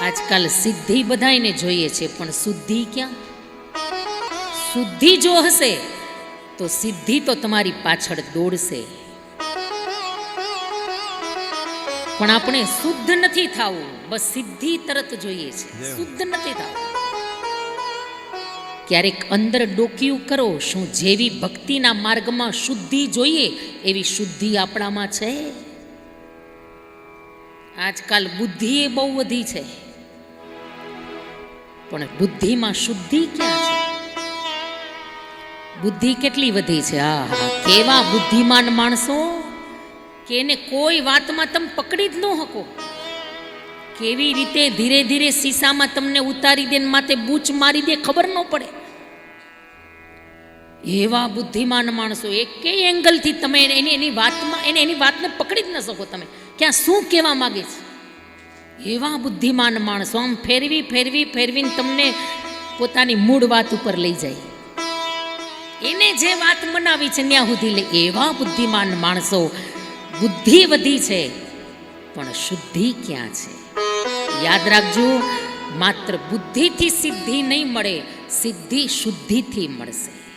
આજકાલ સિદ્ધિ બધાને જોઈએ છે પણ શુદ્ધિ ક્યાં? શુદ્ધિ જો હશે તો સિદ્ધિ તો તમારી પાછળ દોડશે. પણ આપણે શુદ્ધ નથી થવું બસ સિદ્ધિ તરત જોઈએ છે. શુદ્ધ નથી થવું. ક્યારેક અંદર ડોકિયું કરો શું જેવી ભક્તિના માર્ગમાં શુદ્ધિ જોઈએ એવી શુદ્ધિ આપણામાં છે? આજકાલ બુદ્ધિ એ બહુ વધી છે. પણ બુદ્ધિમાં શુદ્ધિ ક્યાં છે? બુદ્ધિ કેટલી વધી છે? આ કેવા બુદ્ધિમાન માણસો? કે એને કોઈ વાતમાં તમે પકડી જ ન શકો. કેવી રીતે ધીરે ધીરે સીસામાં તમને ઉતારી દે માટે બૂચ મારી દે, ખબર ન પડે. એવા બુદ્ધિમાન માણસો એકે એંગલથી તમે એની એની વાતમાં એને એની વાતને પકડી જ ન શકો તમે. ક્યાં શું કહેવા માગે છે? એવા બુદ્ધિમાન માણસો આમ ફેરવી ફેરવી, ફેરવીને તમને પોતાની મૂળ વાત ઉપર લઈ જાય. એને જે વાત મનાવી છે ત્યાં સુધી લે, એવા બુદ્ધિમાન માણસો બુદ્ધિ વધી છે, પણ શુદ્ધિ ક્યાં છે? યાદ રાખજો, માત્ર બુદ્ધિથી સિદ્ધિ નહીં મળે, સિદ્ધિ શુદ્ધિથી મળશે.